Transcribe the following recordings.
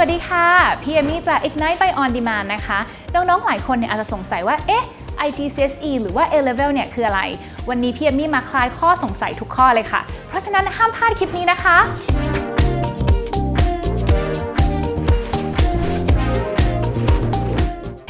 พี่เอมี่จาก Ignite by On Demand นะคะ น้องๆ หลายคนเนี่ยอาจจะสงสัยว่า เอ๊ะ IGCSE หรือว่า A-Level เนี่ยคืออะไร วันนี้พี่เอมี่มาคลายข้อสงสัยทุกข้อเลยค่ะ เพราะฉะนั้นห้ามพลาดคลิปนี้นะคะ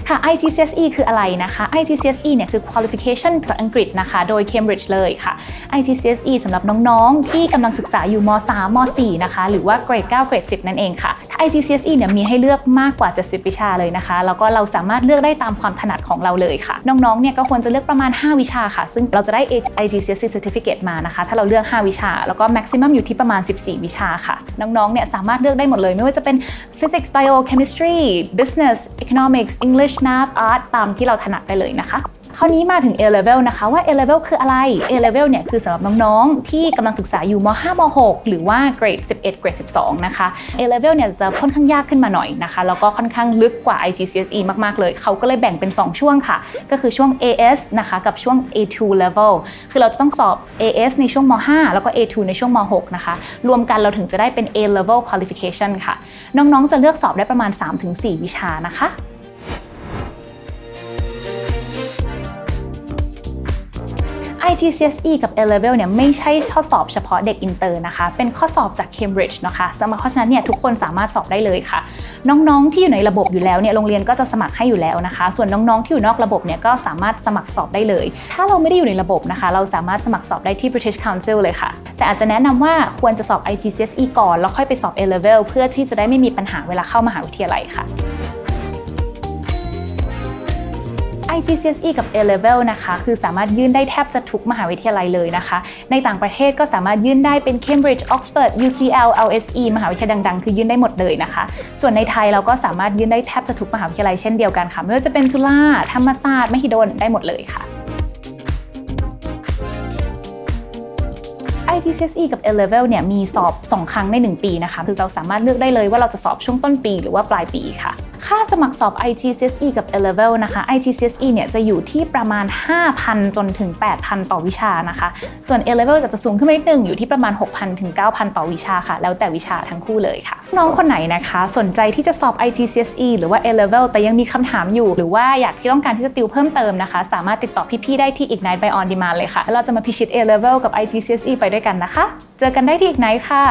ค่ะ IGCSE คืออะไรนะคะ IGCSE เนี่ยคือ qualification จากอังกฤษนะคะ โดย Cambridge เลยค่ะ IGCSE สำหรับน้องๆ ที่กำลังศึกษาอยู่ม 3 ม 4 นะคะ หรือว่าเกรด 9 เกรด 10 นั่นเองค่ะ IGCSE เนี่ยมีให้เลือกมากกว่า 70 วิชาเลยนะคะ แล้วก็เราสามารถเลือกได้ตามความถนัดของเราเลยค่ะ น้องๆ เนี่ยก็ควรจะเลือกประมาณ 5 วิชาค่ะ ซึ่งเราจะได้ IGCSE certificate มานะคะ ถ้าเราเลือก 5 วิชา แล้วก็ maximum อยู่ที่ประมาณ 14 วิชาค่ะ น้องๆ เนี่ยสามารถเลือกได้หมดเลย ไม่ว่าจะเป็น physics bio chemistry business economics English math art ตามที่เราถนัดไปเลยนะคะ คราวนี้มาถึง A level นะคะว่า A level คืออะไร A level เนี่ยคือสำหรับน้องๆ ที่กำลังศึกษาอยู่ม 5 ม 6 หรือว่าเกรด 11 เกรด 12 นะคะ A level เนี่ยจะค่อนข้างยากขึ้นมาหน่อยนะคะแล้วก็ค่อนข้างลึกกว่า IGCSE มากๆ เลย เขาก็เลยแบ่งเป็น 2 ช่วงค่ะ ก็คือช่วง AS นะคะกับช่วง A2 level คือเราจะต้องสอบ AS ในช่วงม 5 แล้วก็ A2 ในช่วงม 6 นะคะ รวมกันเราถึงจะได้เป็น A level qualification ค่ะ น้องๆ จะเลือกสอบได้ประมาณ 3-4 วิชานะคะ IGCSE กับ A-Level เนี่ยไม่ใช่ข้อสอบเฉพาะเด็กอินเตอร์นะคะ เป็นข้อสอบจาก Cambridge นะคะสำหรับเพราะฉะนั้นเนี่ยทุกคนสามารถสอบได้เลยค่ะ น้องๆที่อยู่ในระบบอยู่แล้วเนี่ยโรงเรียนก็จะสมัครให้อยู่แล้วนะคะ ส่วนน้องๆที่อยู่นอกระบบเนี่ยก็สามารถสมัครสอบได้เลย ถ้าเราไม่ได้อยู่ในระบบนะคะ เราสามารถสมัครสอบได้ที่ British Council เลยค่ะ แต่อาจจะแนะนำว่าควรจะสอบ IGCSE ก่อนแล้วค่อยไปสอบ A-Level เพื่อที่จะได้ไม่มีปัญหาเวลาเข้ามหาวิทยาลัยค่ะ GCSE กับ A-Level นะคะ คือสามารถยื่นได้แทบจะทุกมหาวิทยาลัยเลยนะคะ ในต่างประเทศก็สามารถยื่นได้เป็น Cambridge Oxford UCL LSE มหาวิทยาลัยดังๆ คือยื่นได้หมดเลยนะคะ ส่วนในไทยเราก็สามารถยื่นได้แทบจะทุกมหาวิทยาลัยเช่นเดียวกันค่ะ ไม่ว่าจะเป็นจุฬาธรรมศาสตร์มหิดลได้หมดเลยค่ะ IGCSE กับ A-Level เนี่ยมีสอบ 2 ครั้งใน 1 ปีนะคะ คือเราสามารถเลือกได้เลยว่าเราจะสอบช่วงต้นปีหรือว่าปลายปีค่ะ ค่าสมัครสอบ IGCSE กับ A-Level นะคะ IGCSE เนี่ยจะอยู่ที่ประมาณ 5,000 จนถึง 8,000 ต่อวิชานะคะ ส่วน A-Level จะสูงขึ้นมานิดนึงอยู่ที่ประมาณ 6,000 ถึง 9,000 ต่อวิชาค่ะ แล้วแต่วิชาทั้งคู่เลยค่ะ น้องคนไหนนะคะ สนใจที่จะสอบ IGCSE หรือว่า A-Level แต่ยังมีคำถามอยู่ หรือว่าอยากที่ต้องการที่จะติวเพิ่มเติมนะคะ สามารถติดต่อพี่ๆได้ที่ Ignite by On Demand เลยค่ะแล้วเราจะมาพิชิต A-Level กับ IGCSE ไปด้วยกันนะคะ เจอกันได้ที่ Ignite ค่ะ